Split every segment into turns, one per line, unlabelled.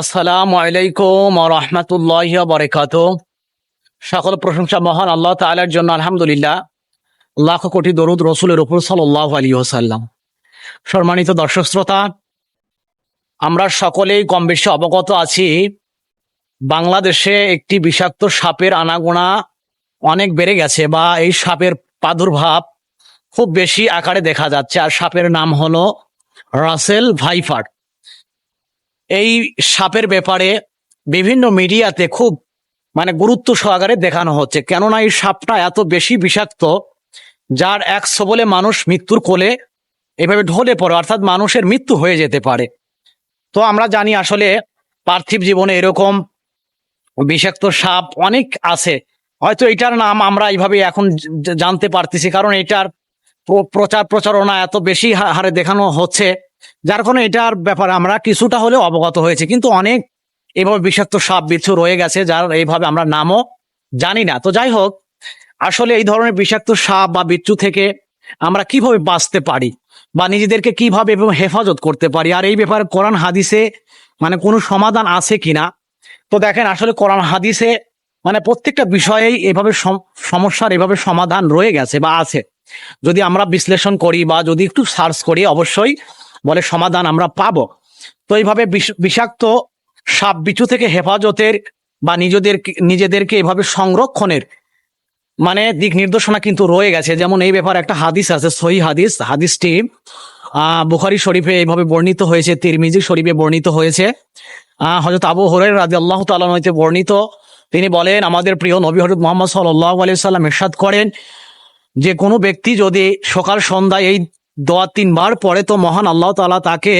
আসসালামু আলাইকুম রহমতুল্লাহ বরকাত সকল প্রশংসা মহান আল্লাহ তালার জন্য, আলহামদুলিল্লাহ। লাখ কোটি দরুদ রসুলের উপর সাল্লাহ আলী ওসাল্লাম সম্মানিত দর্শক শ্রোতা, আমরা সকলেই কম বেশি অবগত আছি, বাংলাদেশে একটি বিষাক্ত সাপের আনাগোনা অনেক বেড়ে গেছে বা এই সাপের প্রাদুর্ভাব খুব বেশি আকারে দেখা যাচ্ছে। আর সাপের নাম হলো রাসেল ভাইফার। এই সাপের ব্যাপারে বিভিন্ন মিডিয়াতে খুব মানে গুরুত্ব সহকারে দেখানো হচ্ছে। কেননা এই সাপটা এত বেশি বিষাক্ত, যার এক বলে মানুষ মৃত্যুর কোলে এভাবে ঢলে পড়ে, অর্থাৎ মানুষের মৃত্যু হয়ে যেতে পারে। তো আমরা জানি আসলে পার্থিব জীবনে এরকম বিষাক্ত সাপ অনেক আছে। হয়তো এটার নাম আমরা এইভাবে এখন জানতে পারতেছি, কারণ এটার প্রচার প্রচারণা এত বেশি হারে দেখানো হচ্ছে। যার কারণে এটার ব্যাপারে আমরা কিছুটা হলেও অবগত হয়েছে। কিন্তু অনেক এভাবে বিষাক্ত সাপ, বিচ্ছু রয়ে গেছে, যার এইভাবে আমরা নামও জানি না। তো যাই হোক, আসলে এই ধরনের বিষাক্ত সাপ বা বিচ্ছু থেকে আমরা কীভাবে বাঁচতে পারি বা নিজেদেরকে কীভাবে এবং হেফাজত করতে পারি? আর এই ব্যাপারে কোরআন হাদিসে মানে কোনো সমাধান আছে কিনা? তো দেখেন, আসলে কোরআন হাদিসে মানে প্রত্যেকটা বিষয়েই এভাবে সম- সমস্যার এভাবে সমাধান রয়ে গেছে বা আছে। যদি আমরা বিশ্লেষণ করি বা যদি একটু সার্চ করি, অবশ্যই বলে সমাধান আমরা পাবো। তো এইভাবে বিষ- বিষাক্ত সাপ বিচু থেকে হেফাজতের বা নিজেদের নিজেদেরকে এভাবে সংরক্ষণের মানে দিক নির্দেশনা কিন্তু রয়ে গেছে। যেমন এই ব্যাপারে একটা হাদিস আছে, সহি হাদিস। হাদিসটি বুখারি শরীফে এইভাবে বর্ণিত হয়েছে, তিরমিজি শরীফে বর্ণিত হয়েছে। হজরত আবু হরের রাজি আল্লাহ তালাতে বর্ণিত। তিনি বলেন, আমাদের প্রিয় নবী হজরত মোহাম্মদ সাল্লাহ আলি সাল্লাম ইরশাদ করেন যে, কোনো ব্যক্তি যদি সকাল সন্ধ্যায় এই দোয়া তিনবার পরে তো মহান আল্লাহ তাআলা তাকে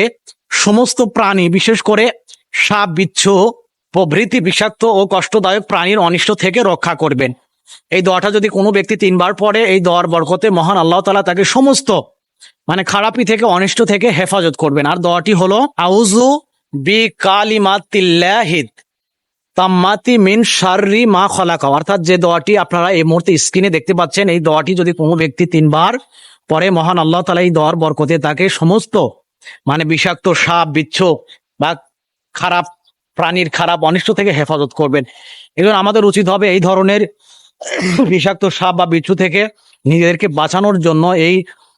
সমস্ত প্রাণী, বিশেষ করে সাপ, বিচ্ছু, প্রভৃতি বিষাক্ত ও কষ্টদায়ক প্রাণীর অনিষ্ট থেকে রক্ষা করবেন। এই দোয়াটা যদি কোনো ব্যক্তি তিনবার পরে এই দোয়ার বরকতে মহান আল্লাহ তাআলা তাকে সমস্ত মানে খারাপি থেকে, অনিষ্ট থেকে হেফাজত করবেন। আর দোয়াটি হলো আউজু বি কালিমাতিল্লাহিদ তাম্মাতি মিন শাররি মা খলাকা। অর্থাৎ যে দোয়াটি আপনারা এই মুহূর্তে স্ক্রিনে দেখতে পাচ্ছেন, এই দোয়াটি যদি কোনো ব্যক্তি তিনবার পরে মহান আল্লাহ তালা এই দর বরকতে তাকে সমস্ত মানে বিষাক্ত সাপ, বিচ্ছ বা খারাপ প্রাণীর খারাপ অনিষ্ট থেকে হেফাজত করবেন। এজন্য আমাদের উচিত হবে এই ধরনের বিষাক্ত সাপ বা বিচ্ছু থেকে নিজেদেরকে বাঁচানোর জন্য এই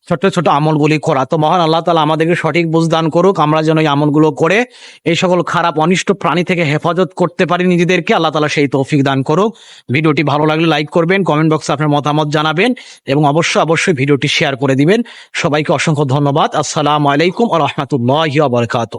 ছোট ছোট আমলগুলি করা তো মহান আল্লাহ তালা আমাদেরকে সঠিক বুঝদান করুক, আমরা যেন এই আমলগুলো করে এই সকল খারাপ, অনিষ্ট প্রাণী থেকে হেফাজত করতে পারি নিজেদেরকে, আল্লাহ তালা সেই তৌফিক দান করুক। ভিডিওটি ভালো লাগলে লাইক করবেন, কমেন্ট বক্সে আপনার মতামত জানাবেন এবং অবশ্যই অবশ্যই ভিডিওটি শেয়ার করে দিবেন। সবাইকে অসংখ্য ধন্যবাদ। আসসালামু আলাইকুম আ রহমতুল্লাহ বরকাত